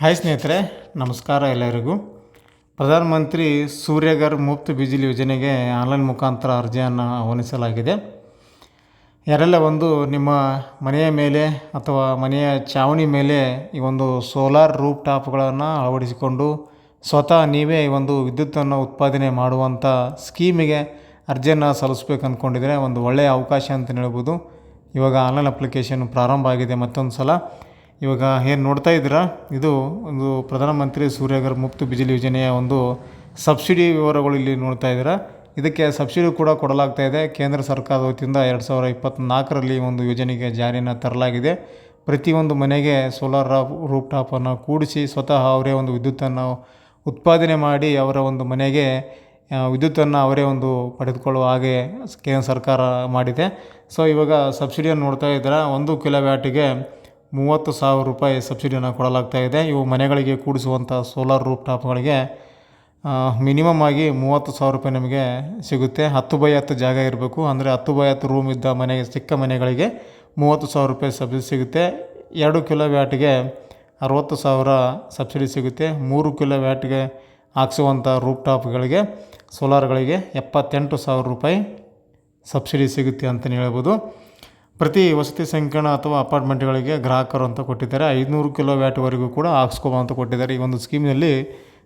Hi ಸ್ನೇಹಿತರೆ, ನಮಸ್ಕಾರ ಎಲ್ಲರಿಗೂ. ಪ್ರಧಾನಮಂತ್ರಿ ಸೂರ್ಯಗರ್ ಮುಫ್ತ್ ಬಿಜಿಲಿ ಯೋಜನೆಗೆ ಆನ್ಲೈನ್ ಮುಖಾಂತರ ಅರ್ಜಿಯನ್ನು ಆಹ್ವಾನಿಸಲಾಗಿದೆ. ಯಾರೆಲ್ಲ ಒಂದು ನಿಮ್ಮ ಮನೆಯ ಮೇಲೆ ಅಥವಾ ಮನೆಯ ಚಾವಣಿ ಮೇಲೆ ಈ ಒಂದು ಸೋಲಾರ್ ರೂಪ್ ಟಾಪ್ಗಳನ್ನು ಅಳವಡಿಸಿಕೊಂಡು ಸ್ವತಃ ನೀವೇ ಈ ಒಂದು ವಿದ್ಯುತ್ತನ್ನು ಉತ್ಪಾದನೆ ಮಾಡುವಂಥ ಸ್ಕೀಮಿಗೆ ಅರ್ಜಿಯನ್ನು ಸಲ್ಲಿಸ್ಬೇಕು ಅಂದ್ಕೊಂಡಿದ್ರೆ ಒಂದು ಒಳ್ಳೆಯ ಅವಕಾಶ ಅಂತ ಹೇಳ್ಬೋದು. ಇವಾಗ ಆನ್ಲೈನ್ ಅಪ್ಲಿಕೇಶನ್ ಪ್ರಾರಂಭ ಆಗಿದೆ ಮತ್ತೊಂದು ಸಲ ಇವಾಗ ಏನು ನೋಡ್ತಾ ಇದ್ದೀರಾ? ಇದು ಒಂದು ಪ್ರಧಾನಮಂತ್ರಿ ಸೂರ್ಯಗರ್ ಮುಕ್ತ ಬಿಜಿಲಿ ಯೋಜನೆಯ ಒಂದು ಸಬ್ಸಿಡಿ ವಿವರಗಳು ಇಲ್ಲಿ ನೋಡ್ತಾ ಇದ್ದೀರಾ? ಇದಕ್ಕೆ ಸಬ್ಸಿಡಿ ಕೂಡ ಕೊಡಲಾಗ್ತಾ ಇದೆ. ಕೇಂದ್ರ ಸರ್ಕಾರದ ವತಿಯಿಂದ ಎರಡು ಸಾವಿರ ಇಪ್ಪತ್ತ್ನಾಲ್ಕರಲ್ಲಿ ಒಂದು ಯೋಜನೆಗೆ ಜಾರಿಯನ್ನು ತರಲಾಗಿದೆ. ಪ್ರತಿಯೊಂದು ಮನೆಗೆ ಸೋಲಾರ್ ರೂಪ್ ಟಾಪನ್ನು ಕೂಡಿಸಿ ಸ್ವತಃ ಅವರೇ ಒಂದು ವಿದ್ಯುತ್ತನ್ನು ಉತ್ಪಾದನೆ ಮಾಡಿ ಅವರ ಒಂದು ಮನೆಗೆ ವಿದ್ಯುತ್ತನ್ನು ಅವರೇ ಒಂದು ಪಡೆದುಕೊಳ್ಳುವ ಹಾಗೆ ಕೇಂದ್ರ ಸರ್ಕಾರ ಮಾಡಿದೆ. ಸೊ ಇವಾಗ ಸಬ್ಸಿಡಿಯನ್ನು ನೋಡ್ತಾ ಇದ್ದೀರಾ? ಒಂದು ಕಿಲೋ ವ್ಯಾಟಿಗೆ ಮೂವತ್ತು ಸಾವಿರ ರೂಪಾಯಿ ಸಬ್ಸಿಡಿಯನ್ನು ಕೊಡಲಾಗ್ತಾ ಇದೆ. ಇವು ಮನೆಗಳಿಗೆ ಕೂಡಿಸುವಂಥ ಸೋಲಾರ್ ರೂಪ್ ಟಾಪ್ಗಳಿಗೆ ಮಿನಿಮಮ್ ಆಗಿ ಮೂವತ್ತು ಸಾವಿರ ರೂಪಾಯಿ ನಿಮಗೆ ಸಿಗುತ್ತೆ. ಹತ್ತು ಬೈ ಹತ್ತು ಜಾಗ ಇರಬೇಕು. ಅಂದರೆ ಹತ್ತು ಬೈ ಹತ್ತು ರೂಮ್ ಇದ್ದ ಮನೆಗೆ ಚಿಕ್ಕ ಮನೆಗಳಿಗೆ ಮೂವತ್ತು ಸಾವಿರ ರೂಪಾಯಿ ಸಬ್ಸಿಡಿ ಸಿಗುತ್ತೆ. ಎರಡು ಕಿಲೋ ವ್ಯಾಟ್ಗೆ ಅರವತ್ತು ಸಾವಿರ ಸಬ್ಸಿಡಿ ಸಿಗುತ್ತೆ. ಮೂರು ಕಿಲೋ ವ್ಯಾಟ್ಗೆ ಹಾಕ್ಸುವಂಥ ರೂಪ್ ಟಾಪ್ಗಳಿಗೆ ಸೋಲಾರ್ಗಳಿಗೆ ಎಪ್ಪತ್ತೆಂಟು ಸಾವಿರ ರೂಪಾಯಿ ಸಬ್ಸಿಡಿ ಸಿಗುತ್ತೆ ಅಂತಲೇ ಹೇಳ್ಬೋದು. ಪ್ರತಿ ವಸತಿ ಸಂಕೀರ್ಣ ಅಥವಾ ಅಪಾರ್ಟ್ಮೆಂಟ್ಗಳಿಗೆ ಗ್ರಾಹಕರು ಅಂತ ಕೊಟ್ಟಿದ್ದಾರೆ. ಐದುನೂರು ಕಿಲೋ ವ್ಯಾಟ್ವರೆಗೂ ಕೂಡ ಹಾಕ್ಸ್ಕೊಬೋ ಅಂತ ಕೊಟ್ಟಿದ್ದಾರೆ. ಈ ಒಂದು ಸ್ಕೀಮ್ನಲ್ಲಿ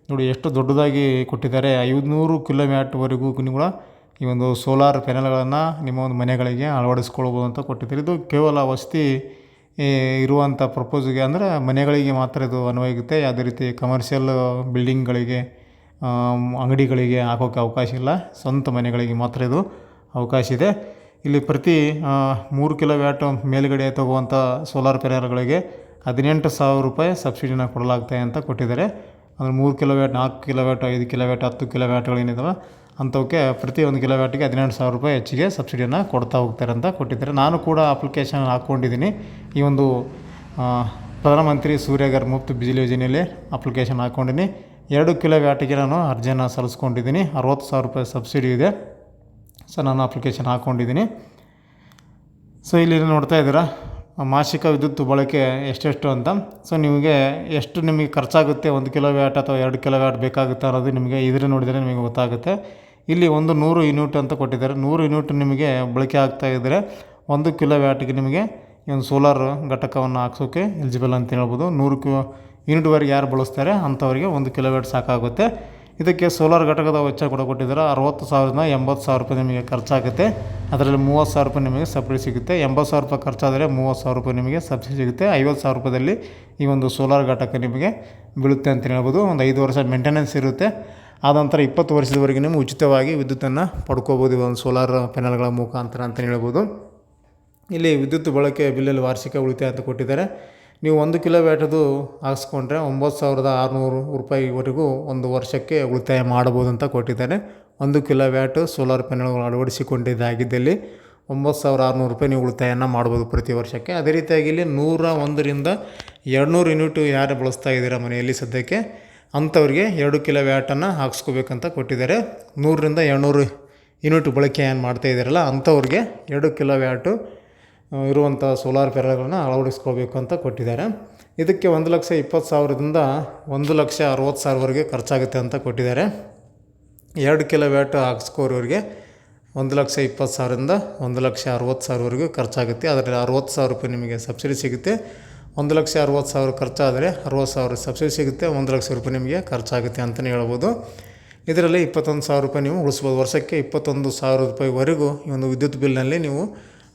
ನೋಡಿ ಎಷ್ಟು ದೊಡ್ಡದಾಗಿ ಕೊಟ್ಟಿದ್ದಾರೆ. ಐದುನೂರು ಕಿಲೋ ವ್ಯಾಟ್ವರೆಗೂ ಕೂಡ ಈ ಒಂದು ಸೋಲಾರ್ ಪ್ಯಾನೆಲ್ಗಳನ್ನು ನಿಮ್ಮ ಒಂದು ಮನೆಗಳಿಗೆ ಅಳವಡಿಸ್ಕೊಳ್ಬೋದು ಅಂತ ಕೊಟ್ಟಿದ್ದಾರೆ. ಇದು ಕೇವಲ ವಸತಿ ಇರುವಂಥ ಪ್ರಪೋಸಿಗೆ ಅಂದರೆ ಮನೆಗಳಿಗೆ ಮಾತ್ರ ಇದು ಅನ್ವಯಿಗುತ್ತೆ. ಯಾವುದೇ ರೀತಿ ಕಮರ್ಷಿಯಲ್ ಬಿಲ್ಡಿಂಗ್ಗಳಿಗೆ ಅಂಗಡಿಗಳಿಗೆ ಹಾಕೋಕ್ಕೆ ಅವಕಾಶ ಇಲ್ಲ. ಸ್ವಂತ ಮನೆಗಳಿಗೆ ಮಾತ್ರ ಇದು ಅವಕಾಶ ಇದೆ. ಇಲ್ಲಿ ಪ್ರತಿ ಮೂರು ಕಿಲೋ ವ್ಯಾಟ್ ಮೇಲುಗಡೆ ತಗೋವಂಥ ಸೋಲಾರ್ ಪೆನಲ್ಗಳಿಗೆ ಹದಿನೆಂಟು ಸಾವಿರ ರೂಪಾಯಿ ಸಬ್ಸಿಡಿನ ಕೊಡಲಾಗ್ತದೆ ಅಂತ ಕೊಟ್ಟಿದ್ದಾರೆ. ಅಂದರೆ ಮೂರು ಕಿಲೋ ವ್ಯಾಟ್ ನಾಲ್ಕು ಕಿಲೋ ವ್ಯಾಟ್ ಐದು ಕಿಲೋ ವ್ಯಾಟ್ ಹತ್ತು ಕಿಲೋ ವ್ಯಾಟ್ಗಳೇನಿದಾವೆ ಅಂಥವಕ್ಕೆ ಪ್ರತಿ ಒಂದು ಕಿಲೋ ವ್ಯಾಟಿಗೆ ಹದಿನೆಂಟು ಸಾವಿರ ರೂಪಾಯಿ ಹೆಚ್ಚಿಗೆ ಸಬ್ಸಿಡಿಯನ್ನು ಕೊಡ್ತಾ ಹೋಗ್ತಾರೆ ಅಂತ ಕೊಟ್ಟಿದ್ದಾರೆ. ನಾನು ಕೂಡ ಅಪ್ಲಿಕೇಶನ್ ಹಾಕ್ಕೊಂಡಿದ್ದೀನಿ. ಈ ಒಂದು ಪ್ರಧಾನಮಂತ್ರಿ ಸೂರ್ಯಗರ್ ಮುಫ್ತ್ ಬಿಜಿಲಿ ಯೋಜನೆಯಲ್ಲಿ ಅಪ್ಲಿಕೇಶನ್ ಹಾಕ್ಕೊಂಡಿನಿ ಎರಡು ಕಿಲೋ ವ್ಯಾಟಿಗೆ ನಾನು ಅರ್ಜಿಯನ್ನು ಸಲ್ಲಿಸ್ಕೊಂಡಿದ್ದೀನಿ. ಅರವತ್ತು ಸಾವಿರ ರೂಪಾಯಿ ಸಬ್ಸಿಡಿ ಇದೆ. ಸೊ ನಾನು ಅಪ್ಲಿಕೇಶನ್ ಹಾಕ್ಕೊಂಡಿದ್ದೀನಿ ಸೊ ಇಲ್ಲಿ ನೋಡ್ತಾ ಇದ್ದೀರಾ? ಮಾಸಿಕ ವಿದ್ಯುತ್ ಬಳಕೆ ಎಷ್ಟೆಷ್ಟು ಅಂತ. ಸೊ ನಿಮಗೆ ಎಷ್ಟು ನಿಮಗೆ ಖರ್ಚಾಗುತ್ತೆ? ಒಂದು ಕಿಲೋ ವ್ಯಾಟ್ ಅಥವಾ ಎರಡು ಕಿಲೋ ವ್ಯಾಟ್ ಬೇಕಾಗುತ್ತೆ ಅನ್ನೋದು ನಿಮಗೆ ಇದ್ರೆ ನೋಡಿದರೆ ನಿಮಗೆ ಗೊತ್ತಾಗುತ್ತೆ. ಇಲ್ಲಿ ಒಂದು ನೂರು ಯೂನಿಟ್ ಅಂತ ಕೊಟ್ಟಿದ್ದಾರೆ. ನೂರು ಯೂನಿಟ್ ನಿಮಗೆ ಬಳಕೆ ಆಗ್ತಾ ಇದ್ದರೆ ಒಂದು ಕಿಲೋ ವ್ಯಾಟಿಗೆ ನಿಮಗೆ ಒಂದು ಸೋಲಾರ್ ಘಟಕವನ್ನು ಹಾಕ್ಸೋಕ್ಕೆ ಎಲಿಜಿಬಲ್ ಅಂತ ಹೇಳ್ಬೋದು. ನೂರು ಕ್ಯೂ ಯೂನಿಟ್ವರೆಗೆ ಯಾರು ಬಳಸ್ತಾರೆ? ಅಂಥವರಿಗೆ ಒಂದು ಕಿಲೋ ವ್ಯಾಟ್ ಸಾಕಾಗುತ್ತೆ. ಇದಕ್ಕೆ ಸೋಲಾರ್ ಘಟಕದ ವೆಚ್ಚ ಕೂಡ ಕೊಟ್ಟಿದ್ದಾರೆ. ಅರವತ್ತು ಸಾವಿರದಿಂದ ಎಂಬತ್ತು ಸಾವಿರ ರೂಪಾಯಿ ನಿಮಗೆ ಖರ್ಚಾಗುತ್ತೆ. ಅದರಲ್ಲಿ ಮೂವತ್ತು ಸಾವಿರ ರೂಪಾಯಿ ನಿಮಗೆ ಸಬ್ಸಿಡಿ ಸಿಗುತ್ತೆ. ಎಂಬತ್ತು ಸಾವಿರ ರೂಪಾಯಿ ಖರ್ಚಾದರೆ ಮೂವತ್ತು ಸಾವಿರ ರೂಪಾಯಿ ನಿಮಗೆ ಸಬ್ಸಿಡಿ ಸಿಗುತ್ತೆ. ಐವತ್ತು ಸಾವಿರ ರೂಪಾಯಿದಲ್ಲಿ ಈ ಒಂದು ಸೋಲಾರ್ ಘಟಕ ನಿಮಗೆ ಬೀಳುತ್ತೆ ಅಂತ ಹೇಳ್ಬೋದು. ಒಂದು ಐದು ವರ್ಷ ಮೇಂಟೆನೆನ್ಸ್ ಇರುತ್ತೆ. ಆದ ನಂತರ ಇಪ್ಪತ್ತು ವರ್ಷದವರೆಗೆ ನೀವು ಉಚಿತವಾಗಿ ವಿದ್ಯುತ್ತನ್ನು ಪಡ್ಕೋಬೋದು. ಒಂದು ಸೋಲಾರ್ ಪ್ಯಾನಲ್ಗಳ ಮುಖಾಂತರ ಅಂತಲೇ ಹೇಳ್ಬೋದು. ಇಲ್ಲಿ ವಿದ್ಯುತ್ ಬಳಕೆ ಬಿಲ್ಲಲ್ಲಿ ವಾರ್ಷಿಕ ಉಳಿತಾಯ ಅಂತ ಕೊಟ್ಟಿದ್ದಾರೆ. ನೀವು ಒಂದು ಕಿಲೋ ವ್ಯಾಟದ್ದು ಹಾಕ್ಸ್ಕೊಂಡ್ರೆ ಒಂಬತ್ತು ಸಾವಿರದ ಆರುನೂರು ರೂಪಾಯಿವರೆಗೂ ಒಂದು ವರ್ಷಕ್ಕೆ ಉಳಿತಾಯ ಮಾಡ್ಬೋದು ಅಂತ ಕೊಟ್ಟಿದ್ದಾರೆ. ಒಂದು ಕಿಲೋ ವ್ಯಾಟು ಸೋಲಾರ್ ಪ್ಯಾನೆಲ್ಗಳು ಅಳವಡಿಸಿಕೊಂಡಿದ್ದಾಗಿದ್ದಲ್ಲಿ ಒಂಬತ್ತು ಸಾವಿರ ಆರುನೂರು ರೂಪಾಯಿ ನೀವು ಉಳಿತಾಯನ ಮಾಡ್ಬೋದು ಪ್ರತಿ ವರ್ಷಕ್ಕೆ. ಅದೇ ರೀತಿಯಾಗಿ ಇಲ್ಲಿ ನೂರ ಒಂದರಿಂದ ಎರಡುನೂರು ಯೂನಿಟು ಯಾರು ಬಳಸ್ತಾ ಇದ್ದೀರಾ ಮನೆಯಲ್ಲಿ ಸದ್ಯಕ್ಕೆ? ಅಂಥವ್ರಿಗೆ ಎರಡು ಕಿಲೋ ವ್ಯಾಟನ್ನು ಹಾಕ್ಸ್ಕೋಬೇಕಂತ ಕೊಟ್ಟಿದ್ದಾರೆ. ನೂರರಿಂದ ಎರಡುನೂರು ಯೂನಿಟ್ ಬಳಕೆ ಏನು ಮಾಡ್ತಾ ಇದ್ದೀರಲ್ಲ, ಅಂಥವ್ರಿಗೆ ಎರಡು ಕಿಲೋ ವ್ಯಾಟು ಇರುವಂಥ ಸೋಲಾರ್ ಪ್ಯಾನಲ್ಗಳನ್ನ ಅಳವಡಿಸ್ಕೋಬೇಕು ಅಂತ ಕೊಟ್ಟಿದ್ದಾರೆ. ಇದಕ್ಕೆ ಒಂದು ಲಕ್ಷ ಇಪ್ಪತ್ತು ಸಾವಿರದಿಂದ ಒಂದು ಲಕ್ಷ ಅರವತ್ತು ಸಾವಿರವರೆಗೆ ಖರ್ಚಾಗುತ್ತೆ ಅಂತ ಕೊಟ್ಟಿದ್ದಾರೆ. ಎರಡು ಕಿಲೋ ವ್ಯಾಟ್ ಹಾಕ್ಸ್ಕೋರೋರಿಗೆ ಒಂದು ಲಕ್ಷ ಇಪ್ಪತ್ತು ಸಾವಿರದಿಂದ ಒಂದು ಲಕ್ಷ ಅರವತ್ತು ಸಾವಿರವರೆಗೂ ಖರ್ಚಾಗುತ್ತೆ. ಅದರಲ್ಲಿ ಅರವತ್ತು ಸಾವಿರ ರೂಪಾಯಿ ನಿಮಗೆ ಸಬ್ಸಿಡಿ ಸಿಗುತ್ತೆ. ಒಂದು ಲಕ್ಷ ಅರವತ್ತು ಸಾವಿರ ಖರ್ಚಾದರೆ ಅರವತ್ತು ಸಾವಿರ ಸಬ್ಸಿಡಿ ಸಿಗುತ್ತೆ. ಒಂದು ಲಕ್ಷ ರೂಪಾಯಿ ನಿಮಗೆ ಖರ್ಚಾಗುತ್ತೆ ಅಂತಲೇ ಹೇಳ್ಬೋದು. ಇದರಲ್ಲಿ ಇಪ್ಪತ್ತೊಂದು ಸಾವಿರ ರೂಪಾಯಿ ನೀವು ಉಳಿಸ್ಬೋದು. ವರ್ಷಕ್ಕೆ ಇಪ್ಪತ್ತೊಂದು ಸಾವಿರ ರೂಪಾಯಿವರೆಗೂ ಈ ಒಂದು ವಿದ್ಯುತ್ ಬಿಲ್ನಲ್ಲಿ ನೀವು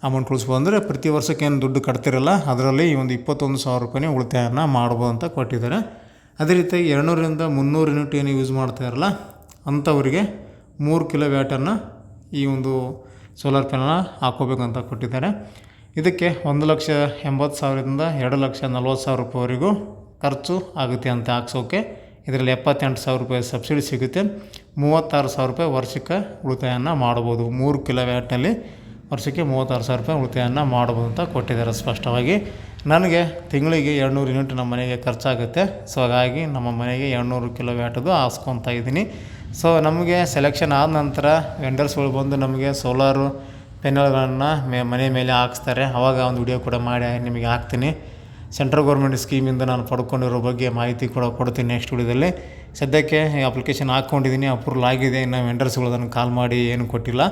ಅಮೌಂಟ್ ಉಳಿಸ್ಬೋದು ಅಂದರೆ ಪ್ರತಿ ವರ್ಷಕ್ಕೇನು ದುಡ್ಡು ಕಟ್ತಿರಲ್ಲ, ಅದರಲ್ಲಿ ಈ ಒಂದು ಇಪ್ಪತ್ತೊಂದು ಸಾವಿರ ರೂಪಾಯಿ ನೀವು ಉಳಿತಾಯನ ಮಾಡ್ಬೋದು ಅಂತ ಕೊಟ್ಟಿದ್ದಾರೆ. ಅದೇ ರೀತಿ ಎರಡುನೂರಿಂದ ಮುನ್ನೂರು ಯೂನಿಟ್ ಏನು ಯೂಸ್ ಮಾಡ್ತಾ ಇರಲ್ಲ, ಅಂಥವರಿಗೆ ಮೂರು ಕಿಲೋ ವ್ಯಾಟನ್ನು ಈ ಒಂದು ಸೋಲಾರ್ ಪ್ಯಾನಲ್ನ ಹಾಕೋಬೇಕಂತ ಕೊಟ್ಟಿದ್ದಾರೆ. ಇದಕ್ಕೆ ಒಂದು ಲಕ್ಷ ಎಂಬತ್ತು ಸಾವಿರದಿಂದ ಎರಡು ಲಕ್ಷ ನಲ್ವತ್ತು ಸಾವಿರ ರೂಪಾಯಿವರೆಗೂ ಖರ್ಚು ಆಗುತ್ತೆ ಅಂತ ಹಾಕ್ಸೋಕ್ಕೆ ಇದರಲ್ಲಿ ಎಪ್ಪತ್ತೆಂಟು ಸಾವಿರ ರೂಪಾಯಿ ಸಬ್ಸಿಡಿ ಸಿಗುತ್ತೆ. ಮೂವತ್ತಾರು ಸಾವಿರ ರೂಪಾಯಿ ವರ್ಷಕ್ಕೆ ಉಳಿತಾಯನ ಮಾಡ್ಬೋದು ಮೂರು ಕಿಲೋ ವ್ಯಾಟ್ನಲ್ಲಿ. ವರ್ಷಕ್ಕೆ ಮೂವತ್ತಾರು ಸಾವಿರ ರೂಪಾಯಿ ಉಳಿತಾಯನ ಮಾಡ್ಬೋದು ಅಂತ ಕೊಟ್ಟಿದ್ದಾರೆ ಸ್ಪಷ್ಟವಾಗಿ. ನನಗೆ ತಿಂಗಳಿಗೆ ಎರಡುನೂರು ಯೂನಿಟ್ ನಮ್ಮ ಮನೆಗೆ ಖರ್ಚಾಗುತ್ತೆ. ಸೊ ಹಾಗಾಗಿ ನಮ್ಮ ಮನೆಗೆ ಎರಡುನೂರು ಕಿಲೋ ವ್ಯಾಟದು ಹಾಸ್ಕೊತಾ ಇದ್ದೀನಿ. ಸೊ ನಮಗೆ ಸೆಲೆಕ್ಷನ್ ಆದ ನಂತರ ವೆಂಡರ್ಸ್ಗಳು ಬಂದು ನಮಗೆ ಸೋಲಾರು ಪೆನಲ್ಗಳನ್ನು ಮೇ, ಮನೆ ಮೇಲೆ ಹಾಕ್ಸ್ತಾರೆ. ಅವಾಗ ಒಂದು ವಿಡಿಯೋ ಕೂಡ ಮಾಡಿ ನಿಮಗೆ ಹಾಕ್ತೀನಿ. ಸೆಂಟ್ರಲ್ ಗೌರ್ಮೆಂಟ್ ಸ್ಕೀಮಿಂದ ನಾನು ಪಡ್ಕೊಂಡಿರೋ ಬಗ್ಗೆ ಮಾಹಿತಿ ಕೂಡ ಕೊಡ್ತೀನಿ ನೆಕ್ಸ್ಟ್ ವಿಡಿಯೋದಲ್ಲಿ ಸದ್ಯಕ್ಕೆ ಅಪ್ಲಿಕೇಶನ್ ಹಾಕ್ಕೊಂಡಿದ್ದೀನಿ. ಅಪ್ರೂವಲ್ ಆಗಿದೆ. ಇನ್ನು ವೆಂಡರ್ಸ್ಗಳು ಅದನ್ನು ಕಾಲ್ ಮಾಡಿ ಏನು ಕೊಟ್ಟಿಲ್ಲ.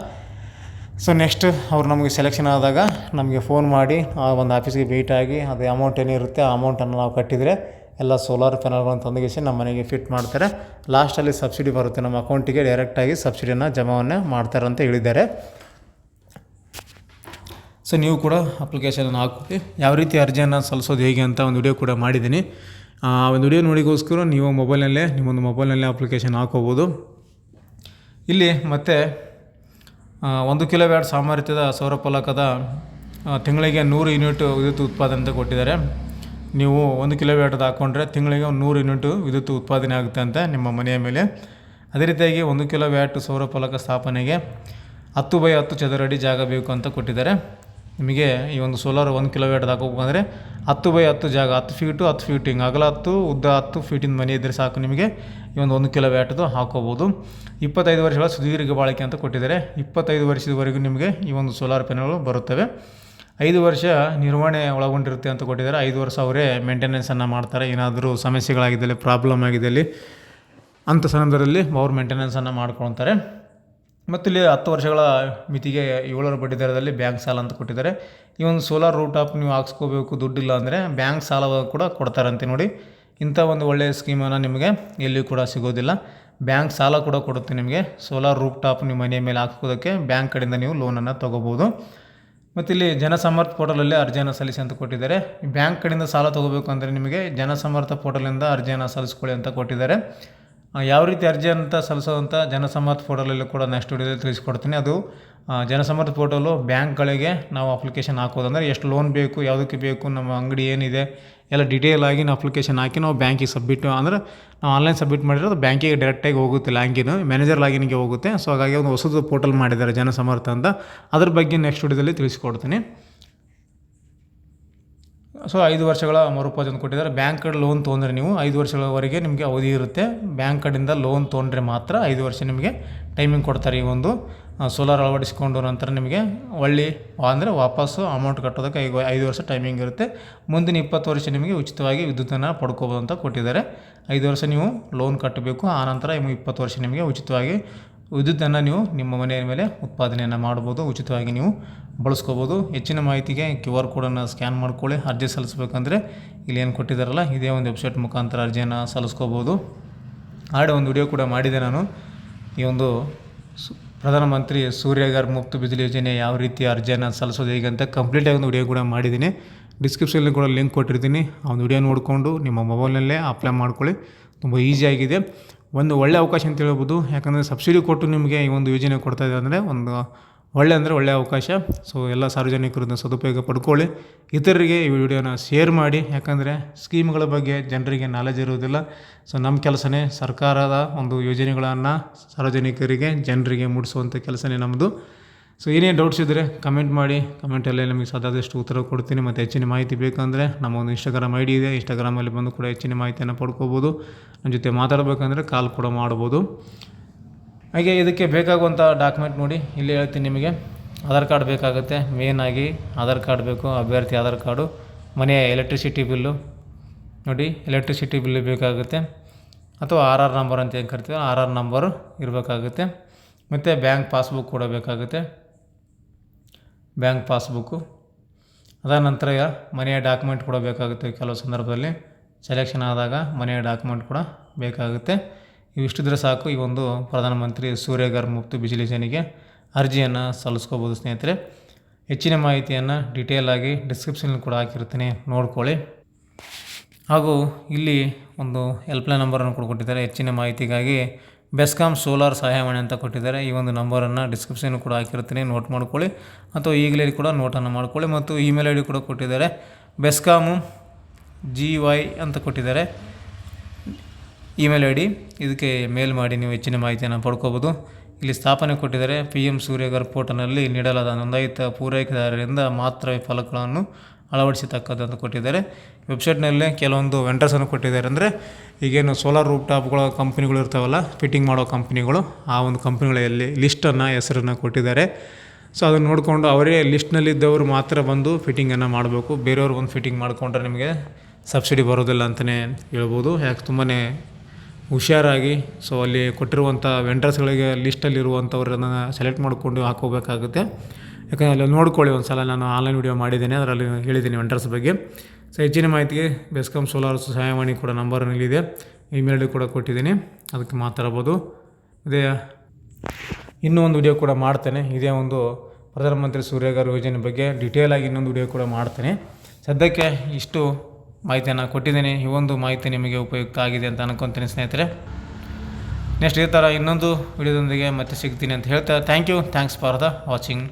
ಸೊ ನೆಕ್ಸ್ಟ್ ಅವ್ರು ನಮಗೆ ಸೆಲೆಕ್ಷನ್ ಆದಾಗ ನಮಗೆ ಫೋನ್ ಮಾಡಿ, ಆ ಒಂದು ಆಫೀಸ್ಗೆ ಆಗಿ, ಅದು ಅಮೌಂಟ್ ಏನಿರುತ್ತೆ ಆ ಅಮೌಂಟನ್ನು ನಾವು ಕಟ್ಟಿದರೆ ಎಲ್ಲ ಸೋಲಾರ್ ಪ್ಯಾನಲ್ಗಳನ್ನು ತಂದಗಿಸಿ ನಮ್ಮ ಮನೆಗೆ ಫಿಟ್ ಮಾಡ್ತಾರೆ. ಲಾಸ್ಟಲ್ಲಿ ಸಬ್ಸಿಡಿ ಬರುತ್ತೆ. ನಮ್ಮ ಅಕೌಂಟಿಗೆ ಡೈರೆಕ್ಟಾಗಿ ಸಬ್ಸಿಡಿಯನ್ನು ಜಮಾವಣೆ ಮಾಡ್ತಾರೆ ಅಂತ ಹೇಳಿದ್ದಾರೆ. ಸೊ ನೀವು ಕೂಡ ಅಪ್ಲಿಕೇಶನನ್ನು ಹಾಕಿ ಯಾವ ರೀತಿ ಅರ್ಜಿಯನ್ನು ಸಲ್ಲಿಸೋದು ಹೇಗೆ ಅಂತ ಒಂದು ವಿಡಿಯೋ ಕೂಡ ಮಾಡಿದ್ದೀನಿ. ಆ ಒಂದು ವಿಡಿಯೋ ನೋಡಿಗೋಸ್ಕರ ನೀವು ಮೊಬೈಲ್ನಲ್ಲೇ ನಿಮ್ಮೊಂದು ಮೊಬೈಲ್ನಲ್ಲೇ ಅಪ್ಲಿಕೇಶನ್ ಹಾಕೋಬೋದು. ಇಲ್ಲಿ ಮತ್ತೆ ಒಂದು ಕಿಲೋ ವ್ಯಾಟ್ ಸಾಮರ್ಥ್ಯದ ಸೌರ ಫಲಕದ ತಿಂಗಳಿಗೆ ನೂರು ಯೂನಿಟ್ ವಿದ್ಯುತ್ ಉತ್ಪಾದನೆ ಕೊಟ್ಟಿದ್ದಾರೆ. ನೀವು ಒಂದು ಕಿಲೋ ವ್ಯಾಟ್ದು ಹಾಕ್ಕೊಂಡ್ರೆ ತಿಂಗಳಿಗೆ ನೂರು ಯೂನಿಟ್ ವಿದ್ಯುತ್ ಉತ್ಪಾದನೆ ಆಗುತ್ತೆ ಅಂತ ನಿಮ್ಮ ಮನೆಯ ಮೇಲೆ. ಅದೇ ರೀತಿಯಾಗಿ ಒಂದು ಕಿಲೋ ವ್ಯಾಟ್ ಸೌರ ಫಲಕ ಸ್ಥಾಪನೆಗೆ ಹತ್ತು ಬೈ ಹತ್ತು ಚದರಡಿ ಜಾಗ ಬೇಕು ಅಂತ ಕೊಟ್ಟಿದ್ದಾರೆ. ನಿಮಗೆ ಈ ಒಂದು ಸೋಲಾರ್ ಒಂದು ಕಿಲೋಮೀಟರ್ ವ್ಯಾಟ್ ಹಾಕೋಬೇಕಂದ್ರೆ ಹತ್ತು ಬೈ ಹತ್ತು ಜಾಗ, ಹತ್ತು ಫೀಟು ಹತ್ತು ಫೀಟಿಂಗ್ ಅಗಲ ಹತ್ತು, ಉದ್ದ ಹತ್ತು ಫೀಟಿನ ಮನೆ ಇದ್ದರೆ ಸಾಕು ನಿಮಗೆ ಈ ಒಂದು ಒಂದು ಕಿಲೋ ವ್ಯಾಟ್ದು ಹಾಕೋಬೋದು. ಇಪ್ಪತ್ತೈದು ವರ್ಷಗಳ ಸುದೀರ್ಘ ಬಾಳಿಕೆ ಅಂತ ಕೊಟ್ಟಿದ್ದಾರೆ. ಇಪ್ಪತ್ತೈದು ವರ್ಷದವರೆಗೂ ನಿಮಗೆ ಈ ಒಂದು ಸೋಲಾರ್ ಪ್ಯಾನಲ್ಗಳು ಬರುತ್ತವೆ. ಐದು ವರ್ಷ ನಿರ್ವಹಣೆ ಒಳಗೊಂಡಿರುತ್ತೆ ಅಂತ ಕೊಟ್ಟಿದ್ದಾರೆ. ಐದು ವರ್ಷ ಅವರೇ ಮೇಂಟೆನೆನ್ಸನ್ನು ಮಾಡ್ತಾರೆ. ಏನಾದರೂ ಸಮಸ್ಯೆಗಳಾಗಿದ್ದಲ್ಲಿ ಪ್ರಾಬ್ಲಮ್ ಆಗಿದ್ದಲ್ಲಿ ಅಂಥ ಸಂದರ್ಭದಲ್ಲಿ ಅವ್ರು ಮೇಂಟೆನೆನ್ಸನ್ನು ಮಾಡ್ಕೊಳ್ತಾರೆ. ಮತ್ತು ಇಲ್ಲಿ ಹತ್ತು ವರ್ಷಗಳ ಮಿತಿಗೆ ಏಳರ ಬಡ್ಡಿ ದರದಲ್ಲಿ ಬ್ಯಾಂಕ್ ಸಾಲ ಅಂತ ಕೊಟ್ಟಿದ್ದಾರೆ. ಈ ಒಂದು ಸೋಲಾರ್ ರೂಟ್ ಆಪ್ ನೀವು ಹಾಕ್ಸ್ಕೋಬೇಕು, ದುಡ್ಡಿಲ್ಲ ಅಂದರೆ ಬ್ಯಾಂಕ್ ಸಾಲ ಕೂಡ ಕೊಡ್ತಾರಂತೆ ನೋಡಿ. ಇಂಥ ಒಂದು ಒಳ್ಳೆಯ ಸ್ಕೀಮನ್ನು ನಿಮಗೆ ಎಲ್ಲಿಯೂ ಕೂಡ ಸಿಗೋದಿಲ್ಲ. ಬ್ಯಾಂಕ್ ಸಾಲ ಕೂಡ ಕೊಡುತ್ತೆ ನಿಮಗೆ. ಸೋಲಾರ್ ರೂಪ್ ಟಾಪ್ ನಿಮ್ಮ ಮನೆಯ ಮೇಲೆ ಹಾಕೋದಕ್ಕೆ ಬ್ಯಾಂಕ್ ಕಡೆಯಿಂದ ನೀವು ಲೋನನ್ನು ತೊಗೋಬೋದು. ಮತ್ತು ಇಲ್ಲಿ ಜನಸಮರ್ಥ ಪೋರ್ಟಲಲ್ಲಿ ಅರ್ಜಿಯನ್ನು ಸಲ್ಲಿಸಿ ಅಂತ ಕೊಟ್ಟಿದ್ದಾರೆ. ಬ್ಯಾಂಕ್ ಕಡೆಯಿಂದ ಸಾಲ ತೊಗೋಬೇಕು ಅಂದರೆ ನಿಮಗೆ ಜನಸಮರ್ಥ ಪೋರ್ಟಲಿಂದ ಅರ್ಜಿಯನ್ನು ಸಲ್ಲಿಸ್ಕೊಳ್ಳಿ ಅಂತ ಕೊಟ್ಟಿದ್ದಾರೆ. ಯಾವ ರೀತಿ ಅರ್ಜಿ ಅಂತ ಸಲ್ಲಿಸೋದಂತ ಜನಸಮರ್ಥ ಪೋರ್ಟಲಲ್ಲಿ ಕೂಡ ನೆಕ್ಸ್ಟ್ ವಿಡಿಯೋದಲ್ಲಿ ತಿಳಿಸ್ಕೊಡ್ತೀನಿ. ಅದು ಜನಸಮರ್ಥ ಪೋರ್ಟಲು ಬ್ಯಾಂಕ್ಗಳಿಗೆ ನಾವು ಅಪ್ಲಿಕೇಶನ್ ಹಾಕೋದಂದರೆ ಎಷ್ಟು ಲೋನ್ ಬೇಕು, ಯಾವುದಕ್ಕೆ ಬೇಕು, ನಮ್ಮ ಅಂಗಡಿ ಏನಿದೆ, ಎಲ್ಲ ಡಿಟೇಲ್ ಆಗಿ ನಾವು ಅಪ್ಲಿಕೇಶನ್ ಹಾಕಿ ನಾವು ಬ್ಯಾಂಕಿಗೆ ಸಬ್ಮಿಟ್ ಅಂದ್ರೆ ನಾವು ಆನ್ಲೈನ್ ಸಬ್ಮಿಟ್ ಮಾಡಿರೋದು ಬ್ಯಾಂಕಿಗೆ ಡೈರೆಕ್ಟಾಗಿ ಹೋಗುತ್ತೆ ಲ್ಯಾಂಕಿನ ಮ್ಯಾನೇಜರ್ ಲಾಗಿನ್ಗೆ ಹೋಗುತ್ತೆ. ಸೊ ಹಾಗಾಗಿ ಒಂದು ಹೊಸದು ಪೋರ್ಟಲ್ ಮಾಡಿದ್ದಾರೆ ಜನಸಮರ್ಥ ಅಂತ. ಅದ್ರ ಬಗ್ಗೆ ನೆಕ್ಸ್ಟ್ ವಿಡಿಯೋದಲ್ಲಿ ತಿಳಿಸ್ಕೊಡ್ತೀನಿ. ಸೊ, ಐದು ವರ್ಷಗಳ ಮರುಪಾವತಿ ಕೊಟ್ಟಿದ್ದಾರೆ. ಬ್ಯಾಂಕ್ ಕಡೆ ಲೋನ್ ತೊಗೊಂಡ್ರೆ ನೀವು ಐದು ವರ್ಷಗಳವರೆಗೆ ನಿಮಗೆ ಅವಧಿ ಇರುತ್ತೆ. ಬ್ಯಾಂಕ್ ಕಡೆಯಿಂದ ಲೋನ್ ತೊಗೊಂಡ್ರೆ ಮಾತ್ರ ಐದು ವರ್ಷ ನಿಮಗೆ ಟೈಮಿಂಗ್ ಕೊಡ್ತಾರೆ ಈ ಒಂದು ಸೋಲಾರ್ ಅಳವಡಿಸ್ಕೊಂಡು ನಂತರ ನಿಮಗೆ ಒಳ್ಳೆ, ಅಂದರೆ ವಾಪಸ್ಸು ಅಮೌಂಟ್ ಕಟ್ಟೋದಕ್ಕೆ ಐದು ಐದು ವರ್ಷ ಟೈಮಿಂಗ್ ಇರುತ್ತೆ. ಮುಂದಿನ ಇಪ್ಪತ್ತು ವರ್ಷ ನಿಮಗೆ ಉಚಿತವಾಗಿ ವಿದ್ಯುತ್ತನ್ನು ಪಡ್ಕೋಬೋದು ಅಂತ ಕೊಟ್ಟಿದ್ದಾರೆ. ಐದು ವರ್ಷ ನೀವು ಲೋನ್ ಕಟ್ಟಬೇಕು. ಆನಂತರ ನಿಮಗೆ ಇಪ್ಪತ್ತು ವರ್ಷ ನಿಮಗೆ ಉಚಿತವಾಗಿ ವಿದ್ಯುತ್ತನ್ನು ನೀವು ನಿಮ್ಮ ಮನೆಯ ಮೇಲೆ ಉತ್ಪಾದನೆಯನ್ನು ಮಾಡ್ಬೋದು. ಉಚಿತವಾಗಿ ನೀವು ಬಳಸ್ಕೋಬೋದು. ಹೆಚ್ಚಿನ ಮಾಹಿತಿಗೆ ಕ್ಯೂ ಆರ್ ಕೋಡನ್ನು ಸ್ಕ್ಯಾನ್ ಮಾಡ್ಕೊಳ್ಳಿ. ಅರ್ಜಿ ಸಲ್ಲಿಸ್ಬೇಕಂದ್ರೆ ಇಲ್ಲಿ ಏನು ಕೊಟ್ಟಿದ್ದಾರಲ್ಲ, ಇದೇ ಒಂದು ವೆಬ್ಸೈಟ್ ಮುಖಾಂತರ ಅರ್ಜಿಯನ್ನು ಸಲ್ಲಿಸ್ಕೋಬೋದು. ಆಡೆ ಒಂದು ವಿಡಿಯೋ ಕೂಡ ಮಾಡಿದೆ ನಾನು. ಈ ಒಂದು ಪ್ರಧಾನಮಂತ್ರಿ ಸೂರ್ಯಗಾರ್ ಮುಕ್ತ ಬಿಜಲಿ ಯೋಜನೆ ಯಾವ ರೀತಿ ಅರ್ಜಿಯನ್ನು ಸಲ್ಲಿಸೋದು, ಹೇಗೆ ಅಂತ ಕಂಪ್ಲೀಟಾಗಿ ಒಂದು ವಿಡಿಯೋ ಕೂಡ ಮಾಡಿದ್ದೀನಿ. ಡಿಸ್ಕ್ರಿಪ್ಷನಲ್ಲಿ ಕೂಡ ಲಿಂಕ್ ಕೊಟ್ಟಿರ್ತೀನಿ. ಆ ಒಂದು ವಿಡಿಯೋ ನೋಡಿಕೊಂಡು ನಿಮ್ಮ ಮೊಬೈಲ್ನಲ್ಲೇ ಅಪ್ಲೈ ಮಾಡ್ಕೊಳ್ಳಿ. ತುಂಬ ಈಸಿಯಾಗಿದೆ ಒಂದು ಒಳ್ಳೆ ಅವಕಾಶ ಅಂತ ಹೇಳ್ಬೋದು. ಯಾಕಂದರೆ ಸಬ್ಸಿಡಿ ಕೊಟ್ಟು ನಿಮಗೆ ಈ ಒಂದು ಯೋಜನೆ ಕೊಡ್ತಾ ಇದೆ ಅಂದರೆ ಒಂದು ಒಳ್ಳೆ ಅಂದರೆ ಒಳ್ಳೆಯ ಅವಕಾಶ. ಸೊ ಎಲ್ಲ ಸಾರ್ವಜನಿಕರು ಇದನ್ನ ಸದುಪಯೋಗ ಪಡ್ಕೊಳ್ಳಿ. ಇತರರಿಗೆ ಈ ವಿಡಿಯೋನ ಶೇರ್ ಮಾಡಿ. ಯಾಕಂದರೆ ಸ್ಕೀಮ್ಗಳ ಬಗ್ಗೆ ಜನರಿಗೆ ನಾಲೆಜ್ ಇರುವುದಿಲ್ಲ. ಸೊ ನಮ್ಮ ಕೆಲಸನೇ ಸರ್ಕಾರದ ಒಂದು ಯೋಜನೆಗಳನ್ನು ಸಾರ್ವಜನಿಕರಿಗೆ, ಜನರಿಗೆ ಮೂಡಿಸುವಂಥ ಕೆಲಸನೇ ನಮ್ಮದು ಸೊ ಏನೇ ಡೌಟ್ಸ್ ಇದ್ದರೆ ಕಮೆಂಟ್ ಮಾಡಿ ಕಮೆಂಟಲ್ಲೇ ನಮಗೆ ಸಾಧ್ಯದಷ್ಟು ಉತ್ತರ ಕೊಡ್ತೀನಿ. ಮತ್ತು ಹೆಚ್ಚಿನ ಮಾಹಿತಿ ಬೇಕಂದರೆ ನಮ್ಮ ಒಂದು ಇನ್ಸ್ಟಾಗ್ರಾಮ್ ಐ ಡಿ ಇದೆ. ಇನ್ಸ್ಟಾಗ್ರಾಮಲ್ಲಿ ಬಂದು ಕೂಡ ಹೆಚ್ಚಿನ ಮಾಹಿತಿಯನ್ನು ಪಡ್ಕೋಬೋದು. ನನ್ನ ಜೊತೆ ಮಾತಾಡಬೇಕಂದ್ರೆ ಕಾಲ್ ಕೂಡ ಮಾಡ್ಬೋದು. ಹಾಗೆ ಇದಕ್ಕೆ ಬೇಕಾಗುವಂಥ ಡಾಕ್ಯುಮೆಂಟ್ ನೋಡಿ, ಇಲ್ಲಿ ಹೇಳ್ತೀನಿ ನಿಮಗೆ. ಆಧಾರ್ ಕಾರ್ಡ್ ಬೇಕಾಗುತ್ತೆ. ಮೇಯ್ನಾಗಿ ಆಧಾರ್ ಕಾರ್ಡ್ ಬೇಕು, ಅಭ್ಯರ್ಥಿ ಆಧಾರ್ ಕಾರ್ಡು ಮನೆಯ ಎಲೆಕ್ಟ್ರಿಸಿಟಿ ಬಿಲ್ಲು ನೋಡಿ ಎಲೆಕ್ಟ್ರಿಸಿಟಿ ಬಿಲ್ ಬೇಕಾಗುತ್ತೆ. ಅಥವಾ ಆರ್ ಆರ್ ನಂಬರ್ ಅಂತ ಏನು ಕರಿತೀವಿ ಆರ್ ಆರ್ ನಂಬರು ಇರಬೇಕಾಗುತ್ತೆ. ಮತ್ತು ಬ್ಯಾಂಕ್ ಪಾಸ್ಬುಕ್ ಕೂಡ ಬೇಕಾಗುತ್ತೆ. Bank passbook. ಅದಾದ ನಂತರ ಮನೆಯ ಡಾಕ್ಯುಮೆಂಟ್ ಕೂಡ ಬೇಕಾಗುತ್ತೆ ಕೆಲವು ಸಂದರ್ಭದಲ್ಲಿ. ಸೆಲೆಕ್ಷನ್ ಆದಾಗ ಮನೆಯ ಡಾಕ್ಯುಮೆಂಟ್ ಕೂಡ ಬೇಕಾಗುತ್ತೆ. ಇವಿಷ್ಟಿದ್ರೆ ಸಾಕು ಈ ಒಂದು ಪ್ರಧಾನಮಂತ್ರಿ ಸೂರ್ಯಗರ್ ಮುಕ್ತು ಬಿಜಿಲಿ ಜನಿಗೆ ಅರ್ಜಿಯನ್ನು ಸಲ್ಲಿಸ್ಕೋಬೋದು ಸ್ನೇಹಿತರೆ. ಹೆಚ್ಚಿನ ಮಾಹಿತಿಯನ್ನು ಡಿಟೇಲ್ ಆಗಿ ಡಿಸ್ಕ್ರಿಪ್ಷನಲ್ಲಿ ಕೂಡ ಹಾಕಿರ್ತೀನಿ. ನೋಡ್ಕೊಳ್ಳಿ. ಹಾಗೂ ಇಲ್ಲಿ ಒಂದು ಹೆಲ್ಪ್ಲೈನ್ ನಂಬರನ್ನು ಕೂಡ ಕೊಟ್ಟಿದ್ದಾರೆ. ಹೆಚ್ಚಿನ ಮಾಹಿತಿಗಾಗಿ ಬೆಸ್ಕಾಮ್ ಸೋಲಾರ್ ಸಹಾಯವಾಣಿ ಅಂತ ಕೊಟ್ಟಿದ್ದಾರೆ. ಈ ಒಂದು ನಂಬರನ್ನು ಡಿಸ್ಕ್ರಿಪ್ಷನ್ ಕೂಡ ಹಾಕಿರ್ತೀನಿ. ನೋಟ್ ಮಾಡ್ಕೊಳ್ಳಿ. ಅಥವಾ ಈಗಲೇ ಕೂಡ ನೋಟನ್ನು ಮಾಡ್ಕೊಳ್ಳಿ. ಮತ್ತು ಇಮೇಲ್ ಐ ಡಿ ಕೂಡ ಕೊಟ್ಟಿದ್ದಾರೆ. ಬೆಸ್ಕಾಮು ಜಿ ವೈ ಅಂತ ಕೊಟ್ಟಿದ್ದಾರೆ. ಇಮೇಲ್ ಐ ಡಿ ಇದಕ್ಕೆ ಮೇಲ್ ಮಾಡಿ ನೀವು ಹೆಚ್ಚಿನ ಮಾಹಿತಿಯನ್ನು ಪಡ್ಕೋಬೋದು. ಇಲ್ಲಿ ಸ್ಥಾಪನೆ ಕೊಟ್ಟಿದ್ದಾರೆ. ಪಿ ಎಂ ಸೂರ್ಯಗರ್ ಪೋರ್ಟಲ್ನಲ್ಲಿ ನೀಡಲಾದ ನೋಂದಾಯಿತ ಪೂರೈಕೆದಾರರಿಂದ ಮಾತ್ರ ಫಲಕಗಳನ್ನು ಅಳವಡಿಸತಕ್ಕದ್ದು ಅಂತ ಕೊಟ್ಟಿದ್ದಾರೆ ವೆಬ್ಸೈಟ್ನಲ್ಲೇ ಕೆಲವೊಂದು ವೆಂಡರ್ಸನ್ನು ಕೊಟ್ಟಿದ್ದಾರೆ ಅಂದರೆ ಈಗೇನು ಸೋಲಾರ್ ರೂಪ್ ಟಾಪ್ಗಳ ಕಂಪ್ನಿಗಳು ಇರ್ತಾವಲ್ಲ ಫಿಟ್ಟಿಂಗ್ ಮಾಡೋ ಕಂಪ್ನಿಗಳು ಆ ಒಂದು ಕಂಪ್ನಿಗಳಲ್ಲಿ ಲಿಸ್ಟನ್ನು ಹೆಸರನ್ನು ಕೊಟ್ಟಿದ್ದಾರೆ. ಸೊ ಅದನ್ನು ನೋಡಿಕೊಂಡು ಅವರೇ ಲಿಸ್ಟ್ನಲ್ಲಿದ್ದವರು ಮಾತ್ರ ಬಂದು ಫಿಟ್ಟಿಂಗನ್ನು ಮಾಡಬೇಕು. ಬೇರೆಯವ್ರು ಬಂದು ಫಿಟ್ಟಿಂಗ್ ಮಾಡಿಕೊಂಡ್ರೆ ನಿಮಗೆ ಸಬ್ಸಿಡಿ ಬರೋದಿಲ್ಲ ಅಂತಲೇ ಹೇಳ್ಬೋದು. ಯಾಕೆ ತುಂಬಾ ಹುಷಾರಾಗಿ ಸೊ ಅಲ್ಲಿ ಕೊಟ್ಟಿರುವಂಥ ವೆಂಡರ್ಸ್ಗಳಿಗೆ ಲಿಸ್ಟಲ್ಲಿರುವಂಥವ್ರನ್ನ ಸೆಲೆಕ್ಟ್ ಮಾಡಿಕೊಂಡು ಹಾಕೋಬೇಕಾಗುತ್ತೆ ಯಾಕಂದರೆ ಅಲ್ಲಿ ನೋಡ್ಕೊಳ್ಳಿ ಒಂದು ಸಲ ನಾನು ಆನ್ಲೈನ್ ವಿಡಿಯೋ ಮಾಡಿದ್ದೇನೆ, ಅದರಲ್ಲಿ ಹೇಳಿದ್ದೀನಿ ವೆಂಡರ್ಸ್ ಬಗ್ಗೆ. ಸೊ ಹೆಚ್ಚಿನ ಮಾಹಿತಿಗೆ ಬೆಸ್ಕಾಂ ಸೋಲಾರ್ ಸಹಾಯವಾಣಿ ಕೂಡ ನಂಬರ್ ಇದೆ. ಇಮೇಲ್ ಕೂಡ ಕೊಟ್ಟಿದ್ದೀನಿ. ಅದಕ್ಕೆ ಮಾತಾಡ್ಬೋದು. ಇದೇ, ಇನ್ನೂ ಒಂದು ವಿಡಿಯೋ ಕೂಡ ಮಾಡ್ತೇನೆ. ಇದೇ ಒಂದು ಪ್ರಧಾನಮಂತ್ರಿ ಸೂರ್ಯಗಾರ ಯೋಜನೆ ಬಗ್ಗೆ ಡಿಟೇಲಾಗಿ ಇನ್ನೊಂದು ವಿಡಿಯೋ ಕೂಡ ಮಾಡ್ತೇನೆ. ಸದ್ಯಕ್ಕೆ ಇಷ್ಟು ಮಾಹಿತಿಯನ್ನು ಕೊಟ್ಟಿದ್ದೀನಿ. ಈ ಒಂದು ಮಾಹಿತಿ ನಿಮಗೆ ಉಪಯುಕ್ತ ಆಗಿದೆ ಅಂತ ಅನ್ಕೊತೀನಿ ಸ್ನೇಹಿತರೆ. ನೆಕ್ಸ್ಟ್ ಇದೇ ಥರ ಇನ್ನೊಂದು ವಿಡಿಯೋದೊಂದಿಗೆ ಮತ್ತೆ ಸಿಗ್ತೀನಿ ಅಂತ ಹೇಳ್ತಾ thank you thanks for the watching